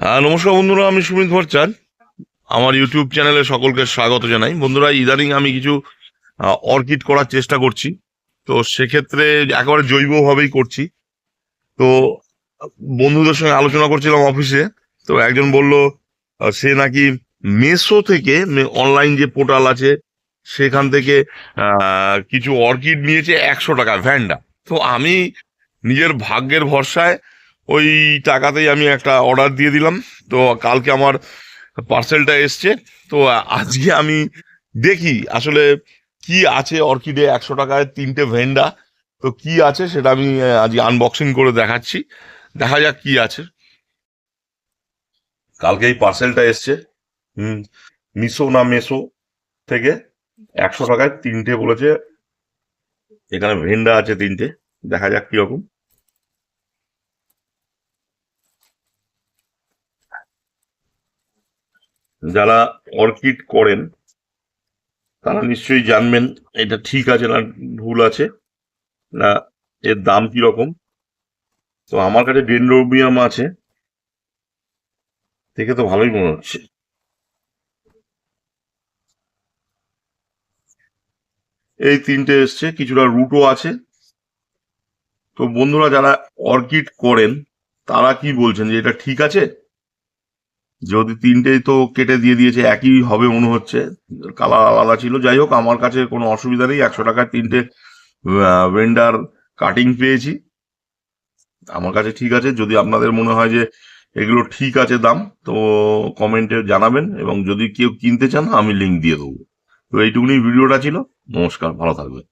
নমস্কার বন্ধুরা, আমি সুমিত ভট্টাচার্য আমার ইউটিউব চ্যানেলে সকলকে স্বাগত জানাই। বন্ধুরা, ইদানিং আমি কিছু অর্কিড করার চেষ্টা করছি। তো সেক্ষেত্রে একেবারে জৈবভাবেই করছি। তো বন্ধুদের সঙ্গে আলোচনা করছিলাম অফিসে। তো একজন বলল সে নাকি মেসো থেকে অনলাইন যে পোর্টাল আছে, সেখান থেকে কিছু অর্কিড নিয়েছে একশো টাকা, ভ্যান্ডা। তো আমি নিজের ভাগ্যের ভরসায় ওই টাকাতেই আমি একটা অর্ডার দিয়ে দিলাম। তো কালকে আমার পার্সেলটা এসছে। তো আজকে আমি দেখি আসলে কি আছে অর্কিডে একশো টাকায় তিনটে ভেন্ডা। তো কি আছে সেটা আমি আজকে আনবক্সিং করে দেখাচ্ছি। দেখা যাক কি আছে। কালকে এই পার্সেলটা এসছে। হুম, মিশো না মেসো থেকে একশো টাকায় তিনটে বলেছে। এখানে ভেন্ডা আছে তিনটে। দেখা যাক কীরকম। যারা অর্কিড করেন, তারা নিশ্চয়ই জানবেন এটা ঠিক আছে না ভুল আছে, না এর দাম কি রকম তো আমার কাছে ডেন্ড্রোবিয়াম আছে, দেখে তো ভালোই মনে হচ্ছে। এই তিনটে এসছে, কিছুটা রুটও আছে। তো বন্ধুরা, যারা অর্কিড করেন, তারা কি বলছেন যে এটা ঠিক আছে? যদি তিনটেই তো কেটে দিয়ে দিয়েছে, একই হবে মনে হচ্ছে। কালার আলাদা ছিল। যাই হোক, আমার কাছে কোনো অসুবিধা নেই। একশো টাকার তিনটে ভেন্ডার কাটিং পেয়েছি। আমার কাছে ঠিক আছে। যদি আপনাদের মনে হয় যে এগুলো ঠিক আছে দাম, তো কমেন্টে জানাবেন এবং যদি কেউ কিনতে চান, আমি লিঙ্ক দিয়ে দেবো। তো এইটুকুনি ভিডিওটা ছিল। নমস্কার, ভালো থাকবেন।